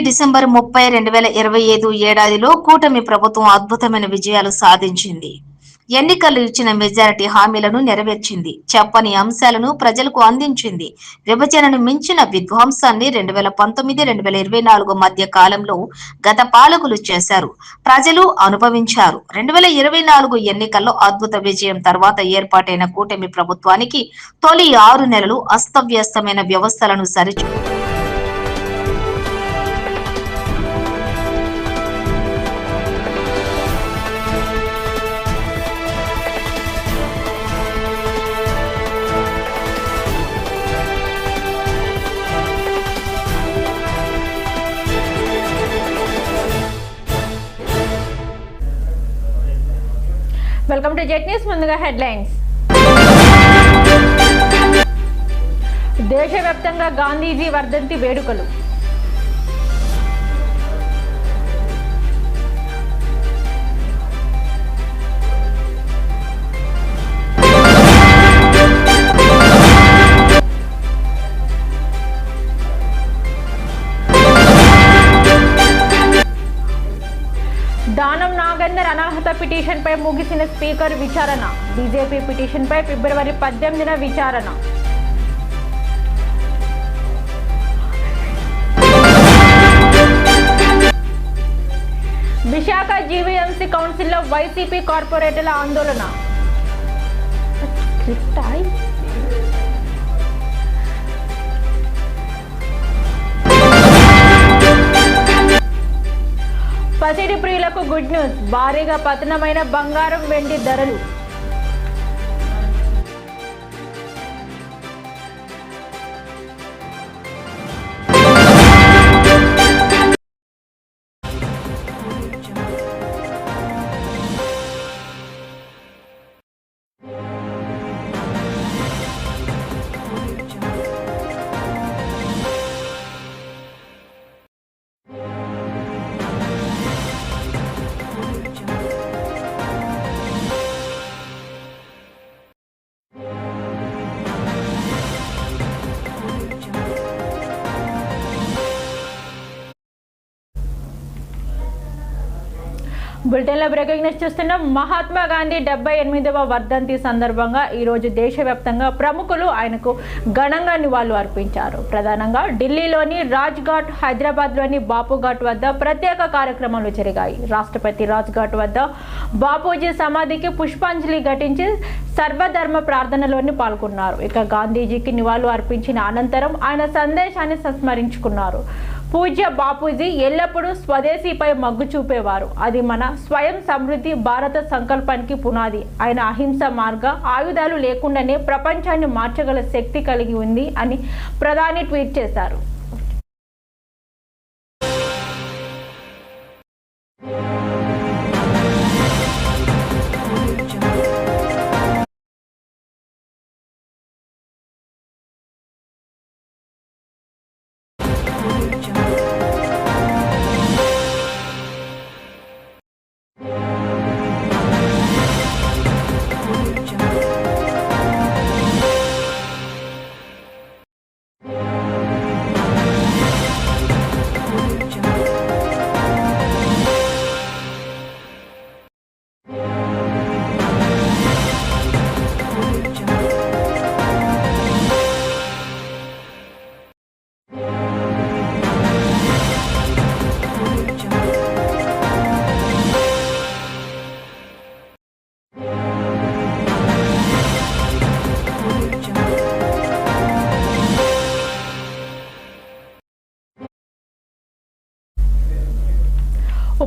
December ముప్పై రెండు వేల ఇరవై ఐదు ఏడాదిలో కూటమి ప్రభుత్వం అద్భుతమైన విజయాలు సాధించింది. ఎన్నికలు ఇచ్చిన మెజారిటీ హామీలను నెరవేర్చింది. చెప్పని అంశాలను ప్రజలకు అందించింది. విభజనను మించిన విధ్వంసాన్ని రెండు వేల పంతొమ్మిది రెండు వేల ఇరవై నాలుగు మధ్య కాలంలో గత పాలకులు చేశారు. ప్రజలు అనుభవించారు. రెండు వేల ఇరవై నాలుగు ఎన్నికల్లో అద్భుత విజయం తర్వాత ఏర్పాటైన కూటమి ప్రభుత్వానికి తొలి ఆరు నెలలు అస్తవ్యస్తమైన వ్యవస్థలను సరిచూ వెల్కమ్ టు జెట్ న్యూస్ ముందుగా హెడ్లైన్స్. దేశవ్యాప్తంగా గాంధీజీ వర్ధంతి వేడుకలు. పిటిషన్పై ముగిసిన స్పీకర్ విచారణ. బీజేపీ పిటిషన్పై ఫిబ్రవరి పద్దెనిమిదిన విచారణ. విశాఖ జీవీఎంసీ కౌన్సిల్లో వైసీపీ కార్పొరేటర్ల ఆందోళన. స్క్రిప్ట్ ప్రియులకు గుడ్ న్యూస్. భారీగా పతనమైన బంగారం వెండి ధరలు. బులెటిన్లో బ్రేకింగ్ న్యూస్ చూస్తున్నాం మహాత్మా గాంధీ డెబ్బై ఎనిమిదవ వర్ధంతి సందర్భంగా ఈరోజు దేశవ్యాప్తంగా ప్రముఖులు ఆయనకు ఘనంగా నివాళులు అర్పించారు. ప్రధానంగా ఢిల్లీలోని రాజ్ఘాట్ హైదరాబాద్లోని బాపు ఘాట్ వద్ద ప్రత్యేక కార్యక్రమాలు జరిగాయి. రాష్ట్రపతి రాజ్ ఘాట్ వద్ద బాపూజీ సమాధికి పుష్పాంజలి ఘటించి సర్వధర్మ ప్రార్థనలోని పాల్గొన్నారు. ఇక గాంధీజీకి నివాళులు అర్పించిన అనంతరం ఆయన సందేశాన్ని సంస్మరించుకున్నారు. పూజ్య బాపూజీ ఎల్లప్పుడూ స్వదేశీపై మగ్గు చూపేవారు. అది మన స్వయం సమృద్ధి భారత సంకల్పానికి పునాది. ఆయన అహింస మార్గ ఆయుధాలు లేకుండానే ప్రపంచాన్ని మార్చగల శక్తి కలిగి ఉంది అని ప్రధాని ట్వీట్ చేశారు.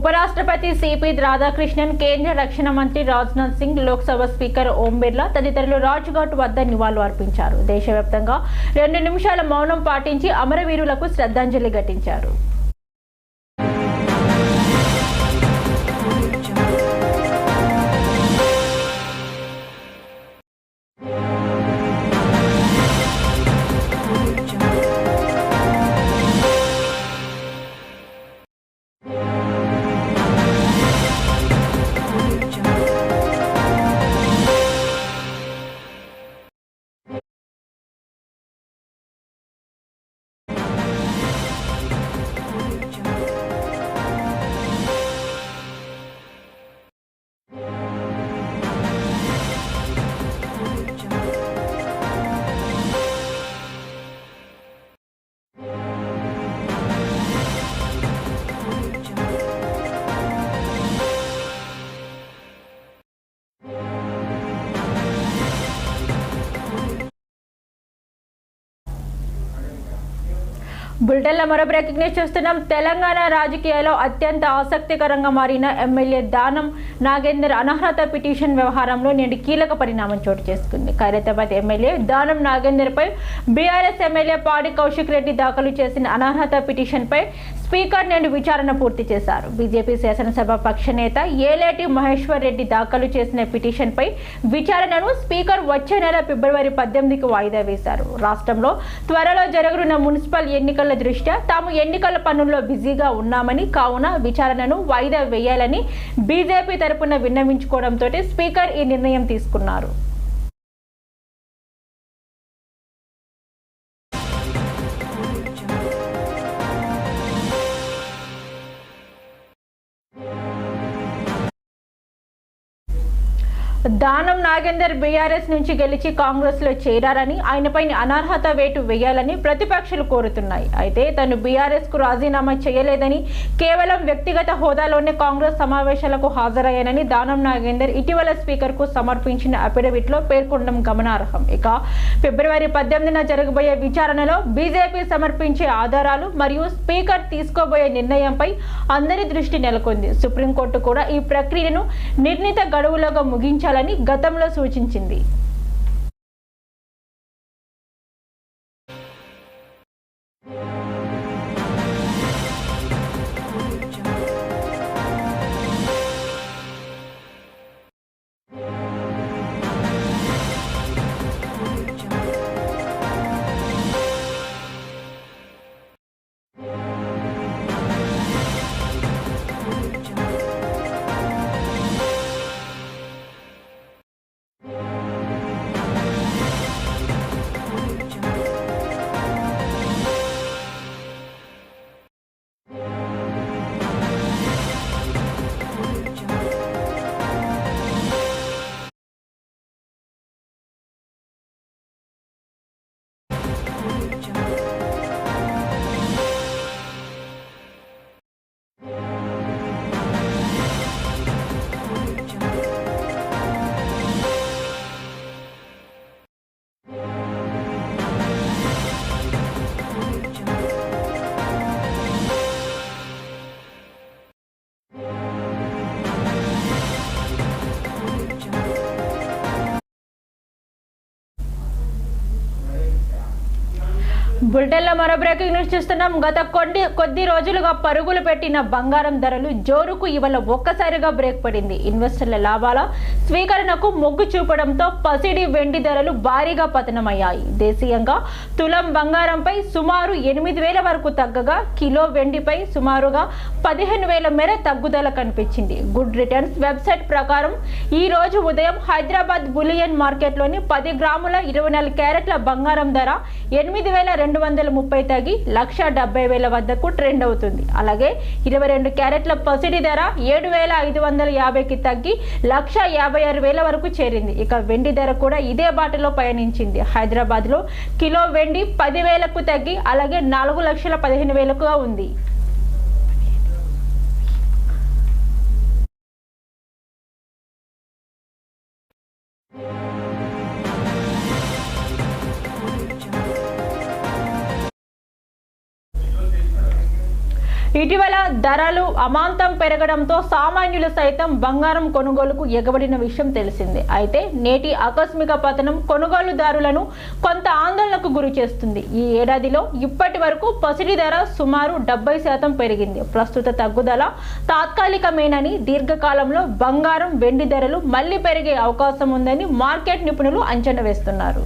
ఉపరాష్ట్రపతి సిపి రాధాకృష్ణన్ కేంద్ర రక్షణ మంత్రి రాజ్నాథ్ సింగ్ లోక్సభ స్పీకర్ ఓం బిర్లా తదితరులు రాజ్ఘాట్ వద్ద నివాళులు అర్పించారు. దేశవ్యాప్తంగా రెండు నిమిషాల మౌనం పాటించి అమరవీరులకు శ్రద్ధాంజలి ఘటించారు. బులెటిన్లో మరో బ్రేకింగ్ న్యూస్ చూస్తున్నాం. తెలంగాణ రాజకీయాల్లో అత్యంత ఆసక్తికరంగా మారిన ఎమ్మెల్యే దానం నాగేందర్ అనర్హత పిటిషన్ వ్యవహారంలో నేడు కీలక పరిణామం చోటు చేసుకుంది. ఖైరతాబాద్ ఎమ్మెల్యే దానం నాగేందర్ పై బీఆర్ఎస్ ఎమ్మెల్యే పాడి కౌశిక్ రెడ్డి దాఖలు చేసిన అనర్హత పిటిషన్ పై స్పీకర్ నేడు విచారణ పూర్తి చేశారు. బీజేపీ శాసనసభ పక్ష నేత ఏలేటి మహేశ్వర్ రెడ్డి దాఖలు చేసిన పిటిషన్ పై విచారణను స్పీకర్ వచ్చే నెల ఫిబ్రవరి పద్దెనిమిదికి వాయిదా వేశారు. రాష్ట్రంలో త్వరలో జరగనున్న మున్సిపల్ ఎన్నికల దృష్ట్యా తాము ఎన్నికల పనుల్లో బిజీగా ఉన్నామని కావున విచారణను వాయిదా వేయాలని బీజేపీ తరపున విన్నవించుకోవడంతో స్పీకర్ ఈ నిర్ణయం తీసుకున్నారు. దానం నాగేందర్ బీఆర్ఎస్ నుంచి గెలిచి కాంగ్రెస్లో చేరారని ఆయనపై అనర్హత వేటు వేయాలని ప్రతిపక్షాలు కోరుతున్నాయి. అయితే తను బీఆర్ఎస్కు రాజీనామా చేయలేదని కేవలం వ్యక్తిగత హోదాలోనే కాంగ్రెస్ సమావేశాలకు హాజరయ్యానని దానం నాగేందర్ ఇటీవల స్పీకర్కు సమర్పించిన అఫిడవిట్లో పేర్కొనడం గమనార్హం. ఇక ఫిబ్రవరి పద్దెనిమిదిన జరగబోయే విచారణలో బీజేపీ సమర్పించే ఆధారాలు మరియు స్పీకర్ తీసుకోబోయే నిర్ణయంపై అందరి దృష్టి నెలకొంది. సుప్రీంకోర్టు కూడా ఈ ప్రక్రియను నిర్ణీత గడువులోగా ముగించాలని గతంలో సూచించింది. బులెటిన్లో మరో బ్రేకింగ్ న్యూస్ చూస్తున్నాం. గత కొన్ని కొద్ది రోజులుగా పరుగులు పెట్టిన బంగారం ధరలు జోరుకు ఇవాళ ఒక్కసారిగా బ్రేక్ పడింది. ఇన్వెస్టర్ల లాభాల స్వీకరణకు మొగ్గు చూపడంతో పసిడి వెండి ధరలు భారీగా పతనమయ్యాయి. దేశీయంగా తులం బంగారంపై సుమారు ఎనిమిది వేల వరకు తగ్గగా కిలో వెండిపై సుమారుగా పదిహేను వేల మేర తగ్గుదల కనిపించింది. గుడ్ రిటర్న్స్ వెబ్సైట్ ప్రకారం ఈ రోజు ఉదయం హైదరాబాద్ బులియన్ మార్కెట్లోని పది గ్రాముల ఇరవై నాలుగు క్యారెట్ల బంగారం ధర ఎనిమిది వేల రెండు వందల ముప్పై తగ్గి లక్ష డెబ్బై వేల వద్దకు ట్రెండ్ అవుతుంది. అలాగే ఇరవై రెండు క్యారెట్ల పసిడి ధర ఏడు వేల ఐదు వందల యాభైకి తగ్గి లక్ష యాభై ఆరు వేల వరకు చేరింది. ఇక వెండి ధర కూడా ఇదే బాటలో పయనించింది. హైదరాబాద్లో కిలో వెండి పది వేలకు తగ్గి అలాగే నాలుగు లక్షల పదిహేను వేలకుగా ఉంది. ఇటీవల ధరలు అమాంతం పెరగడంతో సామాన్యులు సైతం బంగారం కొనుగోలుకు ఎగబడిన విషయం తెలిసిందే. అయితే నేటి ఆకస్మిక పతనం కొనుగోలుదారులను కొంత ఆందోళనకు గురి చేస్తుంది. ఈ ఏడాదిలో ఇప్పటి వరకు పసిడి ధర సుమారు డెబ్బై శాతం పెరిగింది. ప్రస్తుత తగ్గుదల తాత్కాలికమేనని దీర్ఘకాలంలో బంగారం వెండి ధరలు మళ్ళీ పెరిగే అవకాశం ఉందని మార్కెట్ నిపుణులు అంచనా వేస్తున్నారు.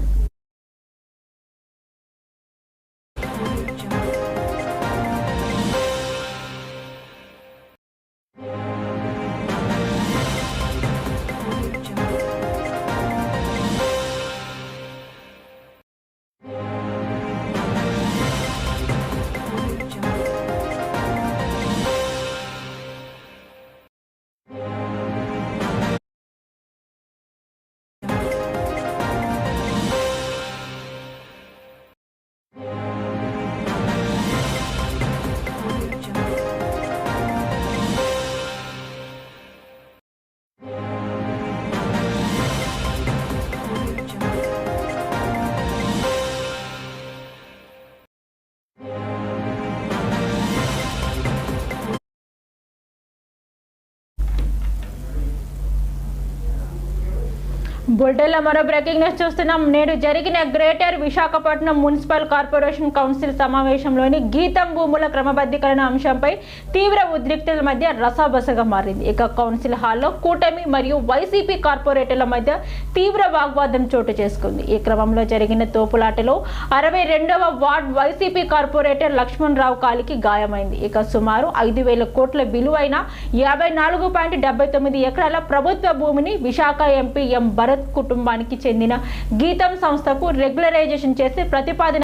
బులెటిన్లో మరో బ్రేకింగ్ న్యూస్ చూస్తున్నాం. నేడు జరిగిన greater Visakhapatnam municipal corporation council సమావేశంలోని GITAM భూముల క్రమబద్ధీకరణ అంశంపై తీవ్ర ఉద్రిక్తుల మధ్య రసాబసగా మారింది. ఇక కౌన్సిల్ హాల్లో కూటమి మరియు వైసీపీ కార్పొరేటర్ల మధ్య తీవ్ర వాగ్వాదం చోటు చేసుకుంది. ఈ క్రమంలో జరిగిన తోపులాటలో అరవై రెండవ ward YCP corporator Lakshman Rao కాలికి గాయమైంది. ఇక సుమారు ఐదు వేల కోట్ల విలువైన యాభై నాలుగు పాయింట్ డెబ్బై తొమ్మిది ఎకరాల ప్రభుత్వ భూమిని విశాఖ ఎంపీ ఎం. భరత్ కుటుంబానికి చెందిన గీతం సంస్థకు రెగ్యులరైజేషన్ చేసి ప్రతిపాదన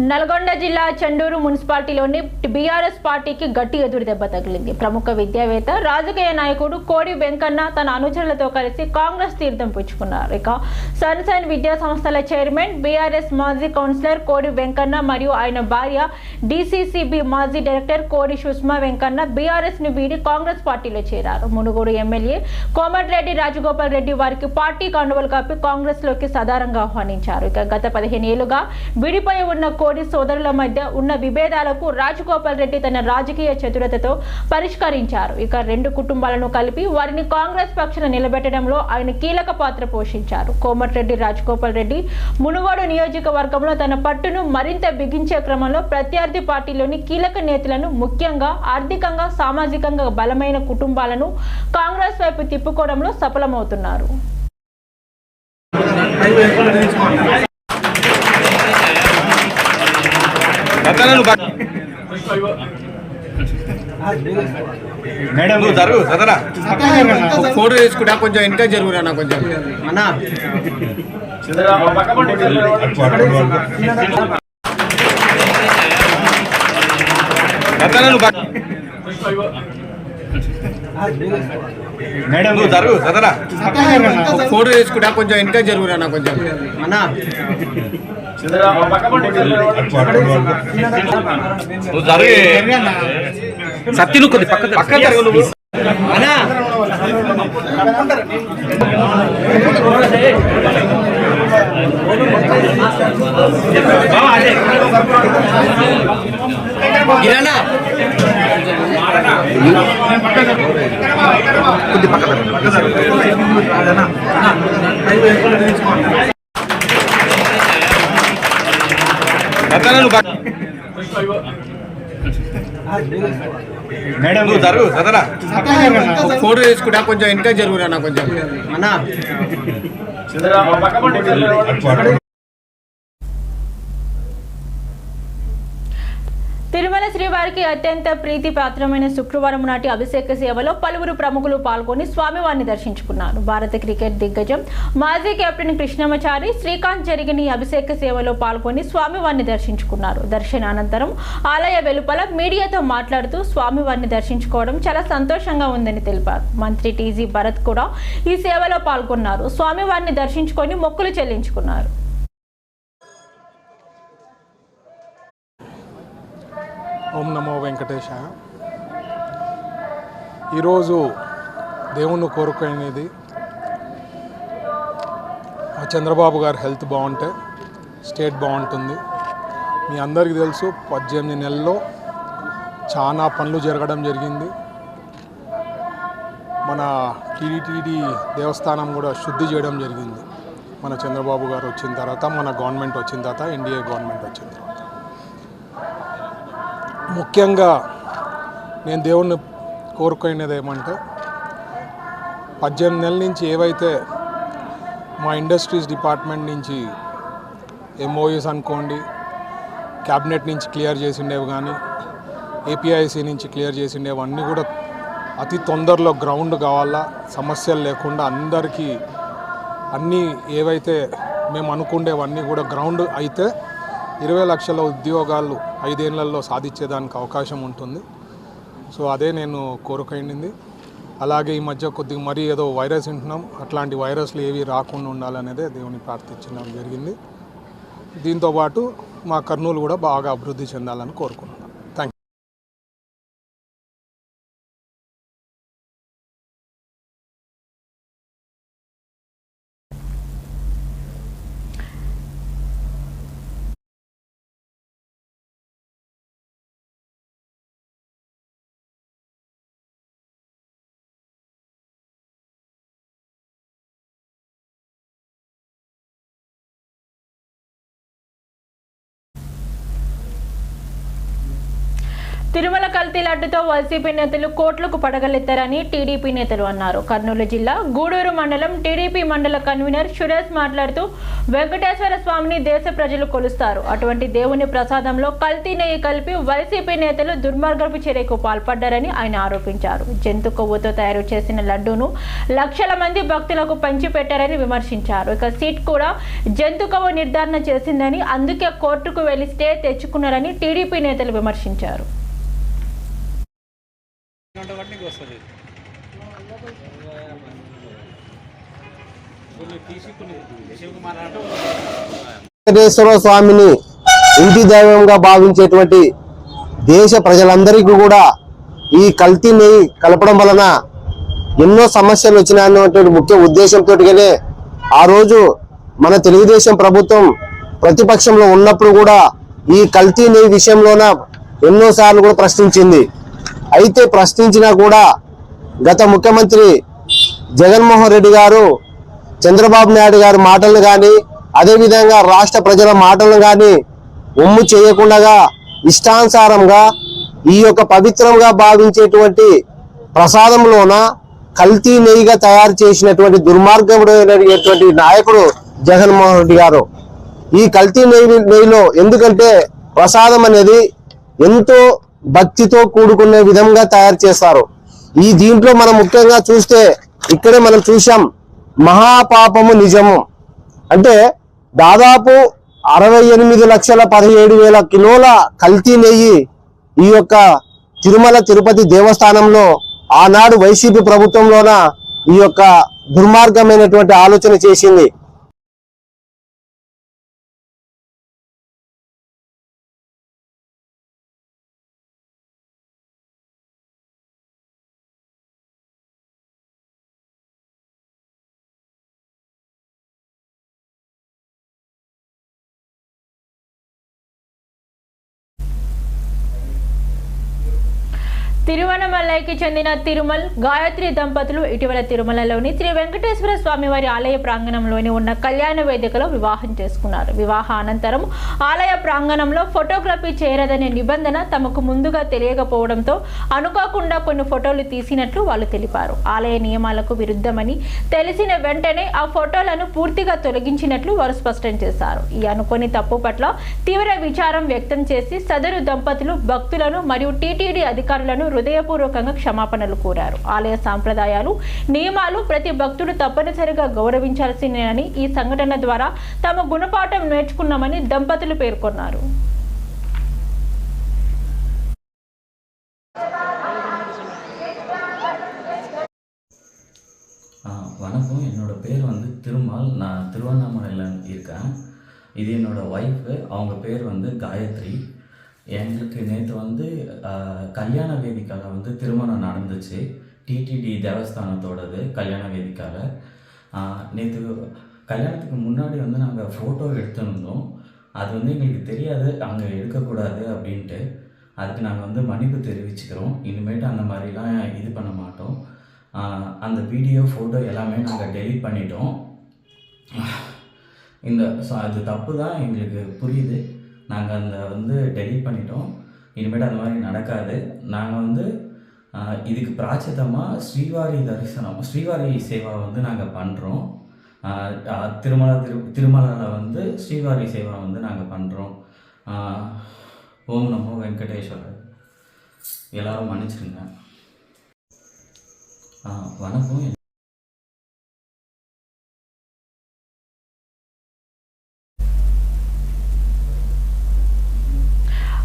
నల్గొండ జిల్లా చండూరు మున్సిపాలిటీలోని బీఆర్ఎస్ పార్టీకి గట్టి ఎదురు దెబ్బ తగిలింది. ప్రముఖ విద్యావేత్త రాజకీయ నాయకుడు కోడి వెంకన్న తన అనుచరులతో కలిసి కాంగ్రెస్ తీర్థం పుచ్చుకున్నారు. ఇక సన్సైన్ విద్యా సంస్థల చైర్మన్ బీఆర్ఎస్ మాజీ కౌన్సిలర్ కోడి వెంకన్న మరియు ఆయన భార్య డీసీసీబీ మాజీ డైరెక్టర్ కోడి సుష్మా వెంకన్న బీఆర్ఎస్ను వీడి కాంగ్రెస్ పార్టీలో చేరారు. మునుగోడు ఎమ్మెల్యే కోమటిరెడ్డి రాజగోపాల్ రెడ్డి వారికి పార్టీ కండువలు కప్పి కాంగ్రెస్లోకి సదారంగా ఆహ్వానించారు. ఇక గత పదిహేను ఏళ్ళుగా విడిపోయి ఉన్న కోడి సోదరుల మధ్య ఉన్న విభేదాలకు రాజగోపాల్ రెడ్డి తన రాజకీయ చతురతతో పరిష్కరించారు. ఇక రెండు కుటుంబాలను కలిపి వారిని కాంగ్రెస్ పక్షాన నిలబెట్టడంలో ఆయన కీలక పాత్ర పోషించారు. కోమటిరెడ్డి రాజగోపాల్ రెడ్డి మునుగోడు నియోజకవర్గంలో తన పట్టును మరింత బిగించే క్రమంలో ప్రత్యర్థి పార్టీలోని కీలక నేతలను ముఖ్యంగా ఆర్థికంగా సామాజికంగా బలమైన కుటుంబాలను కాంగ్రెస్ వైపు తిప్పుకోవడంలో సఫలమవుతున్నారు. మేడం నువ్వు జరుగు సదరా ఒక ఫోటో తీసుకుంటా కొంచెం వెనక జరుగురా నాకు కొంచెం. అన్న. మేడం నువ్వు జరుగు సదరా ఒక ఫోటో తీసుకుంటా కొంచెం వెనక జరుగురా నాకు కొంచెం. అన్న. నువ్వు జరుగు. సత్య నువ్వు కొద్ది పక్క అన్న గిరన్నా సత్యనారాయణ మేడం జరుగు ఫోటో తీసుకుంటా కొంచెం వెనక జరుగురా కొంచెం. అన్న. తిరుమల శ్రీవారికి అత్యంత ప్రీతిపాత్రమైన శుక్రవారం నాటి అభిషేక సేవలో పలువురు ప్రముఖులు పాల్గొని స్వామివారిని దర్శించుకున్నారు. భారత క్రికెట్ దిగ్గజం మాజీ కెప్టెన్ కృష్ణమాచారి శ్రీకాంత్ జరిగిన ఈ అభిషేక సేవలో పాల్గొని స్వామివారిని దర్శించుకున్నారు. దర్శనానంతరం ఆలయ వెలుపల మీడియాతో మాట్లాడుతూ స్వామివారిని దర్శించుకోవడం చాలా సంతోషంగా ఉందని తెలిపారు. మంత్రి టీజీ భరత్ కూడా ఈ సేవలో పాల్గొన్నారు. స్వామివారిని దర్శించుకొని మొక్కులు చెల్లించుకున్నారు. వెంకటేశ. ఈరోజు దేవుణ్ణి కోరుకునేది చంద్రబాబు గారు హెల్త్ బాగుంటే స్టేట్ బాగుంటుంది. మీ అందరికీ తెలుసు పద్దెనిమిది నెలల్లో చాలా పనులు జరగడం జరిగింది. మన టీడీటీడీ దేవస్థానం కూడా శుద్ధి చేయడం జరిగింది. మన చంద్రబాబు గారు వచ్చిన తర్వాత మన గవర్నమెంట్ వచ్చిన తర్వాత ఎన్డీఏ గవర్నమెంట్ వచ్చిన తర్వాత. ముఖ్యంగా నేను దేవుణ్ణి కోరుకునేది ఏమంటే పద్దెనిమిది నెలల నుంచి ఏవైతే మా ఇండస్ట్రీస్ డిపార్ట్మెంట్ నుంచి ఎంఓయూస్ అనుకోండి క్యాబినెట్ నుంచి క్లియర్ చేసిండేవి కానీ ఏపీఐసి నుంచి క్లియర్ చేసిండేవి అన్నీ కూడా అతి తొందరలో గ్రౌండ్ కావాలా సమస్యలు లేకుండా అందరికీ అన్నీ ఏవైతే మేము అనుకుండేవన్నీ కూడా గ్రౌండ్ అయితే ఇరవై లక్షల ఉద్యోగాలు ఐదేళ్ళలో సాధించేదానికి అవకాశం ఉంటుంది. సో అదే నేను కోరుకైండింది అలాగే ఈ మధ్య కొద్దిగా మరీ ఏదో వైరస్ వింటున్నాం. అట్లాంటి వైరస్లు ఏవి రాకుండా ఉండాలనేదే దేవుని ప్రార్థించడం జరిగింది. దీంతోపాటు మా కర్నూలు కూడా బాగా అభివృద్ధి చెందాలని కోరుకున్నాను తిరుమల కల్తీ లడ్డుతో వైసీపీ నేతలు కోట్లకు పడగలెత్తారని టీడీపీ నేతలు అన్నారు. కర్నూలు జిల్లా గూడూరు మండలం టీడీపీ మండల కన్వీనర్ సురేష్ మాట్లాడుతూ వెంకటేశ్వర స్వామిని దేశ ప్రజలు కొలుస్తారు. అటువంటి దేవుని ప్రసాదంలో కల్తీ నెయ్యి కలిపి వైసీపీ నేతలు దుర్మార్గపు చర్యకు పాల్పడ్డారని ఆయన ఆరోపించారు. జంతు కొవ్వుతో తయారు చేసిన లడ్డూను లక్షల మంది భక్తులకు పంచిపెట్టారని విమర్శించారు. ఇక సీట్ కూడా జంతు కొవ్వు నిర్ధారణ చేసిందని అందుకే కోర్టుకు వెళ్ళి స్టే తెచ్చుకున్నారని టీడీపీ నేతలు విమర్శించారు. వెంకటేశ్వర స్వామిని ఇంటి దైవంగా భావించేటువంటి దేశ ప్రజలందరికీ కూడా ఈ కల్తీ నెయ్యి కలపడం వలన ఎన్నో సమస్యలు వచ్చినాయన్నటువంటి ముఖ్య ఉద్దేశంతోటిగానే ఆ రోజు మన తెలుగుదేశం ప్రభుత్వం ప్రతిపక్షంలో ఉన్నప్పుడు కూడా ఈ కల్తీ నెయ్యి విషయంలోన ఎన్నో సార్లు కూడా ప్రశ్నించింది. అయితే ప్రశ్నించినా కూడా గత ముఖ్యమంత్రి జగన్మోహన్ రెడ్డి గారు చంద్రబాబు నాయుడు గారి మాటలను కానీ అదేవిధంగా రాష్ట్ర ప్రజల మాటలను కానీ ఉమ్ము చేయకుండా ఇష్టానుసారంగా ఈ యొక్క పవిత్రంగా భావించేటువంటి ప్రసాదంలోన కల్తీ నెయ్యిగా తయారు చేసినటువంటి దుర్మార్గమైనటువంటి నాయకుడు జగన్మోహన్ రెడ్డి గారు. ఈ కల్తీ నెయ్యి నెయ్యిలో ఎందుకంటే ప్రసాదం అనేది ఎంతో భక్తితో కూడుకునే విధంగా తయారు చేస్తారు. ఈ దీంట్లో మనం ముఖ్యంగా చూస్తే ఇక్కడే మనం చూసాం మహాపాపము నిజము. అంటే దాదాపు అరవై ఎనిమిది లక్షల పదిహేడు వేల కిలోల కల్తీ నెయ్యి ఈ యొక్క తిరుమల తిరుపతి దేవస్థానంలో ఆనాడు వైసీపీ ప్రభుత్వంలోన ఈ యొక్క దుర్మార్గమైనటువంటి ఆలోచన చేసింది. తిరువనమలైకి చెందిన తిరుమల్ గాయత్రి దంపతులు ఇటీవల తిరుమలలోని శ్రీ వెంకటేశ్వర స్వామి వారి ఆలయ ప్రాంగణంలోని ఉన్న కళ్యాణ వేదికలో వివాహం చేసుకున్నారు. వివాహ అనంతరం ఆలయ ప్రాంగణంలో ఫోటోగ్రఫీ చేయరదనే నిబంధన తమకు ముందుగా తెలియకపోవడంతో అనుకోకుండా కొన్ని ఫోటోలు తీసినట్లు వాళ్ళు తెలిపారు. ఆలయ నియమాలకు విరుద్ధమని తెలిసిన వెంటనే ఆ ఫోటోలను పూర్తిగా తొలగించినట్లు వారు స్పష్టం చేశారు. ఈ అనుకోని తప్పు పట్ల తీవ్ర విచారం వ్యక్తం చేసి సదరు దంపతులు భక్తులను మరియు టీటీడీ అధికారులను హృదయపూర్వకంగా క్షమాపణలు కోరారు ఆలయ సాంప్రదాయాలు నియమాలు ప్రతి భక్తుడు తప్పనిసరిగా గౌరవించాల్సిందేనని ఈ సంఘటన ద్వారా తమ గుణపాఠం నేర్చుకున్నామని దంపతులు పేర్కొన్నారు ஆ, வணக்கம் என்னோட பேர் வந்து திருமால் நான் திருவண்ணாமலையில் இருக்கேன் இது என்னோட ஒய்ஃபு அவங்க பேர் வந்து காயத்ரி எங்களுக்கு நேற்று வந்து கல்யாண வேதிக்கால வந்து திருமணம் நடந்துச்சு. டிடிடி தேவஸ்தானத்தோடது கல்யாண வேதிக்கால. நேற்று கல்யாணத்துக்கு முன்னாடி வந்து நாங்கள் ஃபோட்டோ எடுத்துருந்தோம். அது வந்து எங்களுக்கு தெரியாது அங்கே எடுக்கக்கூடாது அப்படின்ட்டு. அதுக்கு நாங்கள் வந்து மன்னிப்பு தெரிவிச்சுக்கிறோம். இனிமேட்டு அந்த மாதிரிலாம் இது பண்ண மாட்டோம். அந்த வீடியோ ஃபோட்டோ எல்லாமே நாங்கள் டெலிட் பண்ணிட்டோம். இந்த ஸோ அது தப்பு தான் எங்களுக்கு புரியுது. நாங்கள் அந்த வந்து டெலிட் பண்ணிட்டோம். இனிமேட்டு அந்த மாதிரி நடக்காது. நாங்கள் வந்து இதுக்கு பிராச்சதமாக ஸ்ரீவாரி தரிசனம் ஸ்ரீவாரி சேவா வந்து நாங்கள் பண்ணுறோம் திருமலா திரு திருமலாவில் வந்து ஸ்ரீவாரி சேவா வந்து நாங்கள் பண்ணுறோம் ஓம் நமோ வெங்கடேஸ்வரர். எல்லாரும் மன்னிச்சிருங்க. வணக்கம்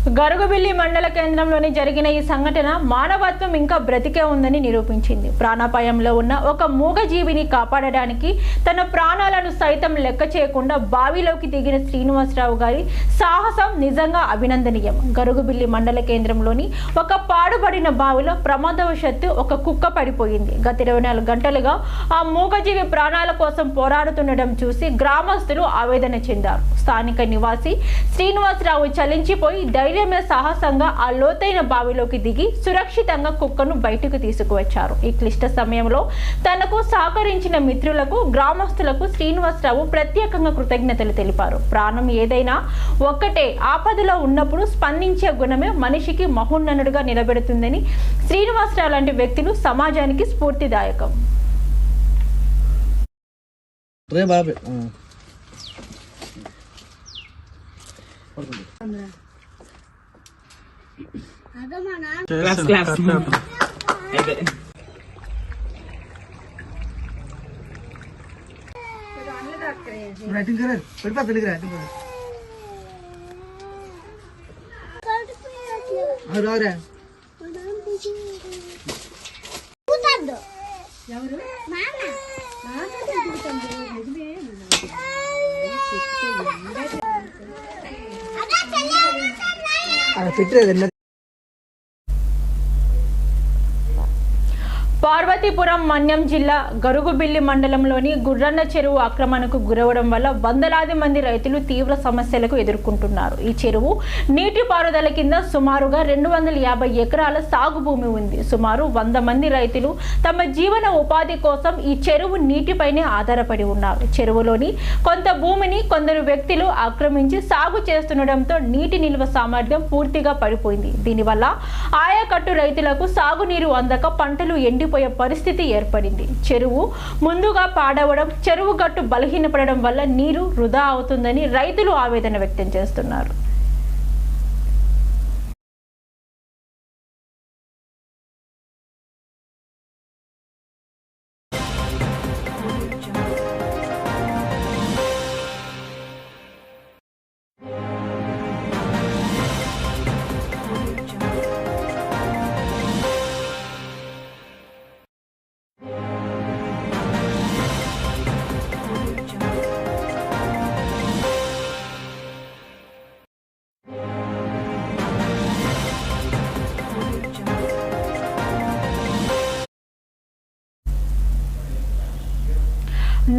గరుగుబిల్లి మండల కేంద్రంలోని జరిగిన ఈ సంఘటన మానవత్వం ఇంకా బ్రతికే ఉందని నిరూపించింది. ప్రాణాపాయంలో ఉన్న ఒక మూగజీవిని కాపాడడానికి తన ప్రాణాలను సైతం లెక్క చేయకుండా బావిలోకి దిగిన శ్రీనివాసరావు గారి సాహసం నిజంగా అభినందనీయం. గరుగుబిల్లి మండల కేంద్రంలోని ఒక పాడుబడిన బావిలో ప్రమాదవశత్తు ఒక కుక్క పడిపోయింది. గత ఇరవై నాలుగు గంటలుగా ఆ మూగజీవి ప్రాణాల కోసం పోరాడుతుండడం చూసి గ్రామస్తులు ఆవేదన చెందారు. స్థానిక నివాసి శ్రీనివాసరావు చలించిపోయి ధైర్యమే సాహసంగా ఆ లోతైన బావిలోకి దిగి సురక్షితంగా కుక్కను బయటకు తీసుకువచ్చారు. ఈ క్లిష్ట సమయంలో తనకు సహకరించిన మిత్రులకు గ్రామస్తులకు శ్రీనివాసరావు ప్రత్యేకంగా కృతజ్ఞతలు తెలిపారు. ప్రాణం ఏదైనా ఒక్కటే ఆపదలో ఉన్నప్పుడు స్పందించే గుణమే మనిషికి మహోన్నతుడుగా నిలబెడుతుందని శ్రీనివాసరావు లాంటి వ్యక్తులు సమాజానికి స్ఫూర్తిదాయకం. రే బాబే. ക്ലാസ് ക്ലാസ് അതെ बैटिंग करे फिर पता लग रहा है और और है उतार दो यार मामा मामा तो उतार दो मुझे अरे फिट रहे పార్వతీపురం మన్యం జిల్లా గరుగుబిల్లి మండలంలోని గుర్రన్న చెరువు ఆక్రమణకు గురవడం వల్ల వందలాది మంది రైతులు తీవ్ర సమస్యలకు ఎదుర్కొంటున్నారు. ఈ చెరువు నీటిపారుదల కింద సుమారుగా రెండు వందల యాభై ఎకరాల సాగు భూమి ఉంది. సుమారు వంద మంది రైతులు తమ జీవన ఉపాధి కోసం ఈ చెరువు నీటిపైనే ఆధారపడి ఉన్నారు. చెరువులోని కొంత భూమిని కొందరు వ్యక్తులు ఆక్రమించి సాగు చేస్తుండటంతో నీటి నిల్వ సామర్థ్యం పూర్తిగా పడిపోయింది. దీనివల్ల ఆయకట్టు రైతులకు సాగునీరు అందక పంటలు ఎండిపోయే పరిస్థితి ఏర్పడింది. చెరువు ముందుగా పాడవడం చెరువు గట్టు బలహీనపడడం వల్ల నీరు వృధా అవుతుందని రైతులు ఆవేదన వ్యక్తం చేస్తున్నారు.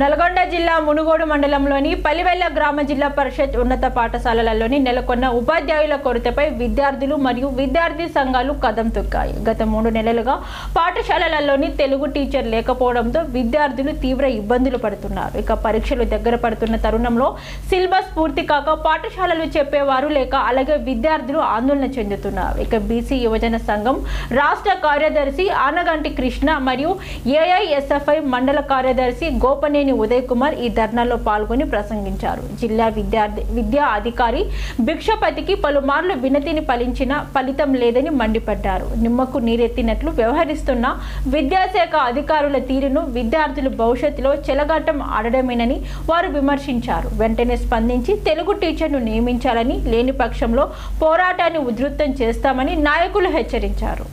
నల్గొండ జిల్లా మునుగోడు మండలంలోని పలివెల్ల గ్రామ జిల్లా పరిషత్ ఉన్నత పాఠశాలలలోని నెలకొన్న ఉపాధ్యాయుల కొరతపై విద్యార్థులు మరియు విద్యార్థి సంఘాలు కదం తొక్కాయి. గత మూడు నెలలుగా పాఠశాలలలోని తెలుగు టీచర్ లేకపోవడంతో విద్యార్థులు తీవ్ర ఇబ్బందులు పడుతున్నారు. ఇక పరీక్షలు దగ్గర పడుతున్న తరుణంలో సిలబస్ పూర్తి కాక పాఠశాలలు చెప్పేవారు లేక అలాగే విద్యార్థులు ఆందోళన చెందుతున్నారు. ఇక బీసీ యువజన సంఘం రాష్ట్ర కార్యదర్శి ఆనగంటి కృష్ణ మరియు ఏఐఎస్ఎఫ్ఐ మండల కార్యదర్శి గోపనేని ఉదయ్ కుమార్ ఈ ధర్నాలో పాల్గొని ప్రసంగించారు. జిల్లా విద్యార్థి విద్యా అధికారి భిక్షపతికి పలుమార్లు వినతిని ఫలించిన ఫలితం లేదని మండిపడ్డారు. నిమ్మకు నీరెత్తినట్లు వ్యవహరిస్తున్న విద్యాశాఖ అధికారుల తీరును విద్యార్థులు భవిష్యత్తులో చెలగాటం ఆడడమేనని వారు విమర్శించారు. వెంటనే స్పందించి తెలుగు టీచర్ను నియమించాలని లేని పక్షంలో పోరాటాన్ని ఉధృతం చేస్తామని నాయకులు హెచ్చరించారు.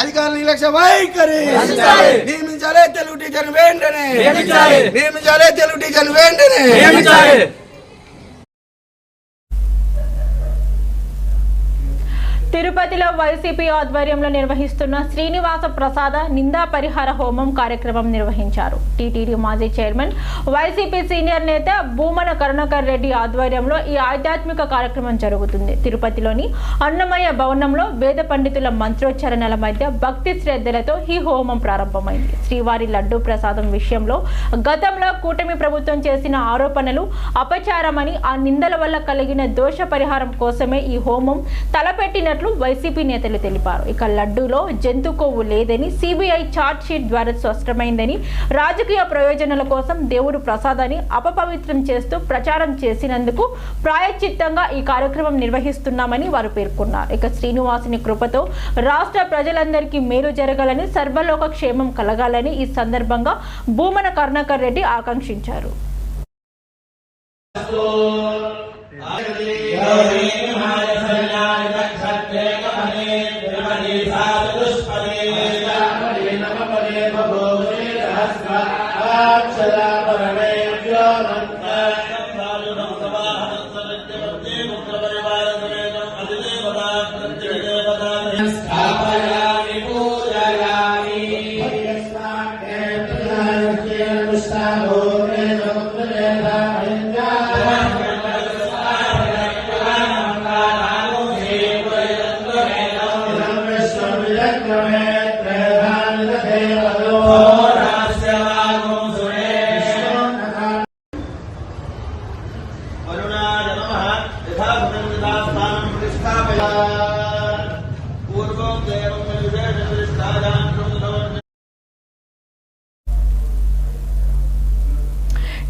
అధికారుల నిర్లక్ష్య వైఖరి నియమించాలే తెలుగు టీచర్ వెంటనే నియమించాలే తెలుగు టీచర్ వెంటనే తిరుపతిలో వైసీపీ ఆధ్వర్యంలో నిర్వహిస్తున్న శ్రీనివాస ప్రసాద నిందా పరిహార హోమం కార్యక్రమం నిర్వహించారు. టీటీడీ మాజీ చైర్మన్ వైసీపీ సీనియర్ నేత భూమన కరుణాకర్ రెడ్డి ఆధ్వర్యంలో ఈ ఆధ్యాత్మిక కార్యక్రమం జరుగుతుంది. తిరుపతిలోని అన్నమయ్య భవనంలో వేద పండితుల మంత్రోచ్చరణల మధ్య భక్తి శ్రద్ధలతో ఈ హోమం ప్రారంభమైంది. శ్రీవారి లడ్డూ ప్రసాదం విషయంలో గతంలో కూటమి ప్రభుత్వం చేసిన ఆరోపణలు అపచారమని ఆ నిందల వల్ల కలిగిన దోష పరిహారం కోసమే ఈ హోమం తలపెట్టినట్లు వైసీపీ నేతలు తెలిపారు. ఇక లడ్డూలో జంతు కొవ్వు లేదని సిబిఐ ఛార్జ్ షీట్ ద్వారా స్పష్టమైందని రాజకీయ ప్రయోజనాల కోసం దేవుడు ప్రసాదాన్ని అపపవిత్రం చేస్తూ ప్రచారం చేసినందుకు ప్రాయశ్చిత్తంగా ఈ కార్యక్రమం నిర్వహిస్తున్నామని వారు పేర్కొన్నారు. ఇక శ్రీనివాసుని కృపతో రాష్ట్ర ప్రజలందరికీ మేలు జరగాలని సర్వలోక క్షేమం కలగాలని ఈ సందర్భంగా భూమన కరుణాకర్ రెడ్డి ఆకాంక్షించారు. వరుణాయ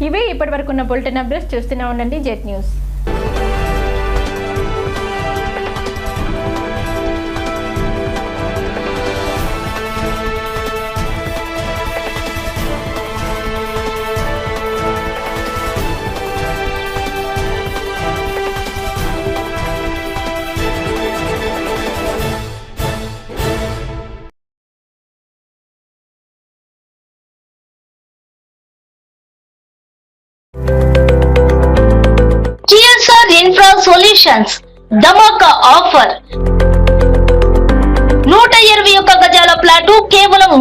ఇవే ఇప్పటి వరకు ఉన్న బులెటిన్ అప్డేట్స్ చూస్తూనే ఉండండి జెట్ న్యూస్. సొల్యూషన్స్ ధమాకా ఆఫర్ నూట ఇరవై ఒక్క గజాల ప్లాటు కేవలం